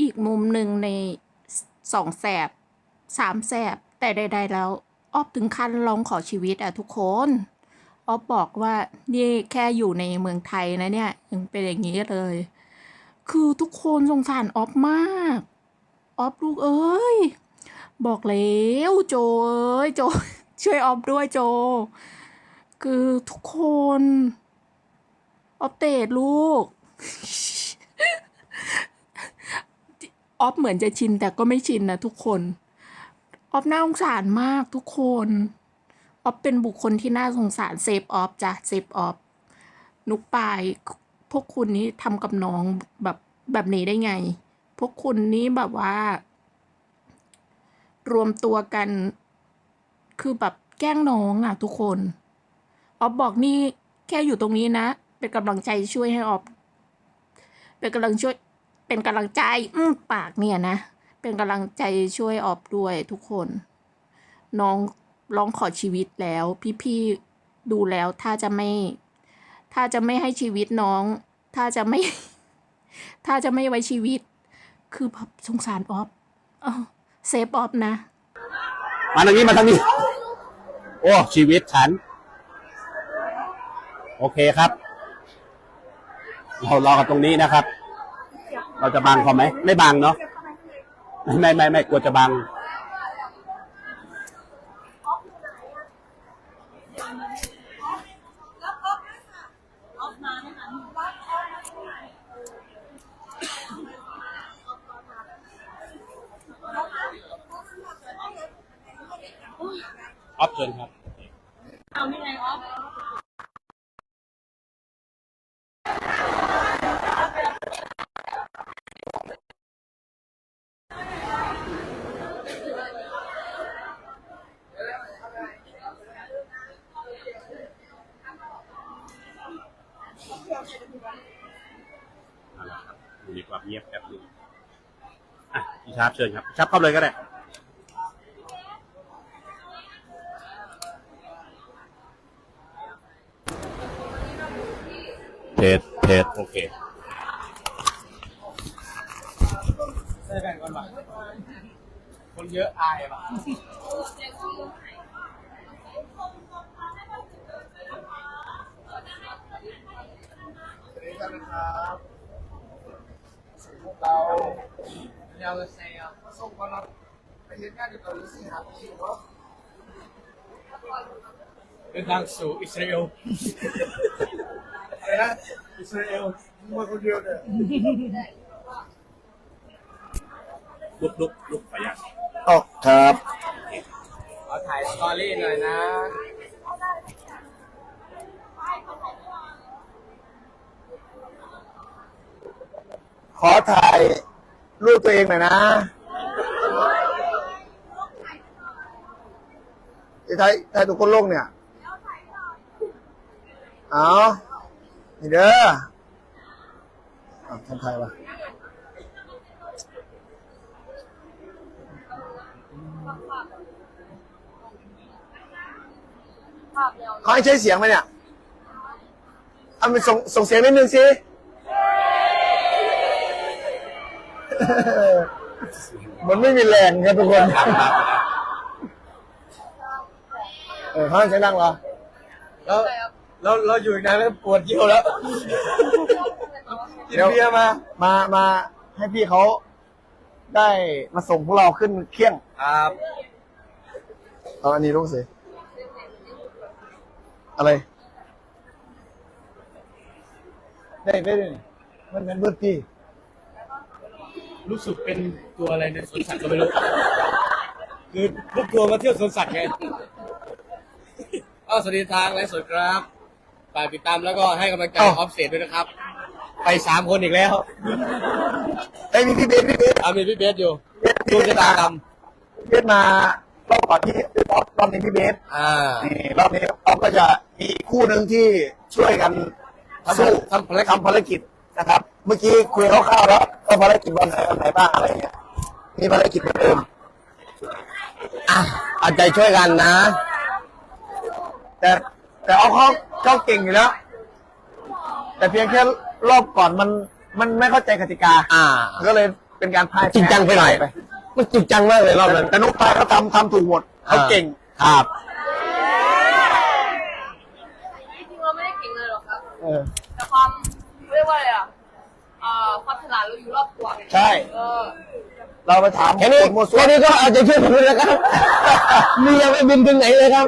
อีกมุมหนึ่งในสองแสบสามแสบแต่ใด ๆ แล้วออฟถึงขั้นร้องขอชีวิตอะทุกคนออฟบอกว่านี่แค่อยู่ในเมืองไทยนะเนี่ยยังเป็นอย่างนี้เลย คือทุกคนสงสารออฟมากออฟลูกเอ้ยบอกแล้วโจเอ้ยโจ ช่วยออฟด้วยโจ คือทุกคนออฟเตดลูก ออฟเหมือนจะชินแต่ก็ไม่ชินนะทุกคนออฟน่าสงสารมากทุกคนออฟเป็นบุคคลที่น่าสงสารเซฟออฟจ้ะเซฟออฟนุกปายพวกคุณนี้ทำกับน้องแบบแบบนี้ได้ไง พวกคุณนี้แบบว่า รวมตัวกัน คือแบบแกล้งน้องอะ ทุกคนออฟบอกนี่แค่อยู่ตรงนี้นะ เป็นกำลังใจช่วยให้ออฟเป็นกำลังช่วย เป็นกำลังใจอืปากเนี่ยนะ เป็นกำลังใจช่วยออฟด้วยทุกคน น้องร้องขอชีวิตแล้ว พี่ๆดูแล้วถ้าจะไม่ ถ้าจะไม่ให้ชีวิตน้อง ถ้าจะไม่ ถ้าจะไม่ไว้ชีวิต คือแบบสงสารออฟเออเซฟออฟนะ มาทางนี้มาทางนี้ โอ้ชีวิตฉัน โอเคครับ เรารอกันตรงนี้นะครับ เราจะบังเขาไหม ไม่บังเนาะไม่ไม่ไม่ไม่กลัวจะบัง ออฟเชิญครับ เอา ละครับมีความเงียบแป๊บนึงอะพี่ชาร์ปเชิญครับพี่ชาร์ปเข้าเลยก็ได้เพจเพจโอเคใส่แบ่งก่อนป่ะคนเยอะอายป่ะ สวัสดี ครับพวกเราเยาวเซียส่งมารับไปเห็นงานอยู่เกาหลีสิครับชิวเนาะเดินทางสู่อิสราเอลอะไรนะอิสราเอลมาคนเดียวเนี่ยลุกลุกลุกไปยังอ๋อครับ ขอถ่ายสตอรี่หน่อยนะ ขอถ่ายรูปตัวเองหน่อยนะที่ถ่ายถ่ายตัวคนโลกเนี่ย เอานี่เด้อเอาทำถ่ายวะเขาให้ใช้เสียงไหมเนี่ยเอาไปส่งส่งเสียงนิดนึงสิ มันไม่มีแรงครับทุกคน เออห้างใช้นั่งเหรอ แล้วเราเราอยู่อีกนานแล้วปวดเยี่ยวแล้วกินเบียร์มา มามาให้พี่เขาได้มาส่งพวกเราขึ้นเคี่ยงครับเอาอันนี้ลูกสิอะไร ได้ได้ได้นี่มันเป็นเบิร์ดพี่ รู้สึกเป็นตัวอะไรในสวนสัตว์ก็ไม่รู้ คือลูกทัวร์มาเที่ยวสวนสัตว์ไงอ้าวสวัสดีทางไลฟ์สดครับฝากติดตามแล้วก็ให้กำลังใจออ้าวอฟเซตด้วยนะครับ ไปสามคนอีกแล้วไอ้ยมีพี่เบสพี่เบสอามีพี่เบสอยู่ดวงชะตากรรมเบสมารอบก่อนที่รอบรอบนี้พี่เบสอ่านี่รอบนี้เราก็จะมีคู่หนึ่งที่ช่วยกันสู้ทำภารกิจทำภารกิจนะครับ เมื่อกี้คุยคร่าวๆแล้วว่าภารกิจวันไหนวันไหนบ้างอะไรเงี้ยมีภารกิจเหมือนเดิมอะเอาใจช่วยกันนะ แต่แต่เอาเขาเขาเก่งอยู่แล้ว แต่เพียงแค่รอบก่อนมันมันไม่เข้าใจกติกา อ่า ก็เลยเป็นการพ่ายแพ้จริงจังไปหน่อยมันจริงจังมากเลยรอบนั้นแต่นกปลายเขาทำทำถูกหมดเขาเก่งครับจริงๆเราไม่ได้เก่งเลยหรอกครับ เออ แต่ความเรียกว่าอะไรอะเอ่อความฉลาดเราอยู่รอบตัวไงใช่ เออเราไปถามแค่นี้คนโมวซั่วแค่นี้ก็เอาใจช่วยผมด้วยนะครับมียังไม่บินถึงไหนเลยครับ